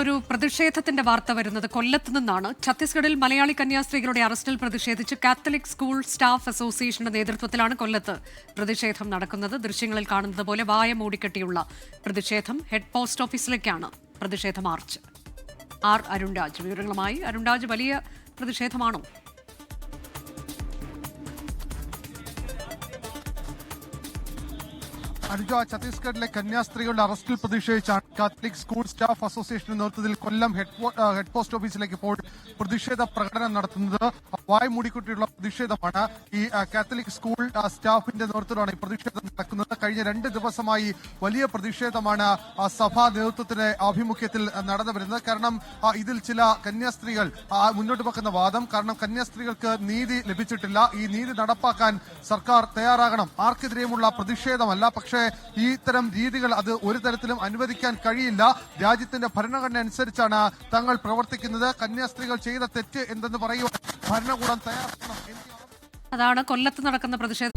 ഒരു പ്രതിഷേധത്തിന്റെ വാർത്ത വരുന്നത് കൊല്ലത്ത് നിന്നാണ്. ഛത്തീസ്ഗഡിൽ മലയാളി കന്യാസ്ത്രീകളുടെ അറസ്റ്റിൽ പ്രതിഷേധിച്ച് കാത്തലിക് സ്കൂൾ സ്റ്റാഫ് അസോസിയേഷന്റെ നേതൃത്വത്തിലാണ് കൊല്ലത്ത് പ്രതിഷേധം നടക്കുന്നത്. ദൃശ്യങ്ങളിൽ കാണുന്നത് പോലെ വായ മൂടിക്കെട്ടിയുള്ള പ്രതിഷേധം ഹെഡ് പോസ്റ്റ് ഓഫീസിലേക്കാണ് പ്രതിഷേധ മാർച്ച്. ആർ അരുൺരാജ്. വിവരങ്ങളുമായി അരുൺരാജ് വലിയ പ്രതിഷേധമാണോ? അനുജ ഛത്തീസ്ഗഡിലെ കന്യാസ്ത്രീകളുടെ അറസ്റ്റിൽ പ്രതിഷേധിച്ചാണ് കാത്തലിക് സ്കൂൾ സ്റ്റാഫ് അസോസിയേഷന്റെ നേതൃത്വത്തിൽ കൊല്ലം ഹെഡ് പോസ്റ്റ് ഓഫീസിലേക്ക് ഇപ്പോൾ പ്രതിഷേധ പ്രകടനം നടത്തുന്നത്. വായ് മൂടിക്കുട്ടിയുള്ള പ്രതിഷേധമാണ് ഈ കാത്തലിക് സ്കൂൾ സ്റ്റാഫിന്റെ നേതൃത്വത്തിലാണ് ഈ പ്രതിഷേധം നടക്കുന്നത്. കഴിഞ്ഞ രണ്ട് ദിവസമായി വലിയ പ്രതിഷേധമാണ് സഭാ നേതൃത്വത്തിന്റെ ആഭിമുഖ്യത്തിൽ നടന്നു വരുന്നത്. കാരണം ഇതിൽ ചില കന്യാസ്ത്രീകൾ മുന്നോട്ട് വെക്കുന്ന വാദം കാരണം കന്യാസ്ത്രീകൾക്ക് നീതി ലഭിച്ചിട്ടില്ല. ഈ നീതി നടപ്പാക്കാൻ സർക്കാർ തയ്യാറാകണം. ആർക്കെതിരെയുമുള്ള പ്രതിഷേധമല്ല. പക്ഷേ ഈ ഇത്തരം രീതികൾ അത് ഒരു തരത്തിലും അനുവദിക്കാൻ കഴിയില്ല. രാജ്യത്തിന്റെ ഭരണഘടന അനുസരിച്ചാണ് തങ്ങൾ പ്രവർത്തിക്കുന്നത്. കന്യാസ്ത്രീകൾ ചെയ്ത തെറ്റ് എന്തെന്ന് പറയുവാൻ ഭരണകൂടം തയ്യാറാക്കണം അതാണ് കൊല്ലത്ത് നടക്കുന്ന പ്രതിഷേധ.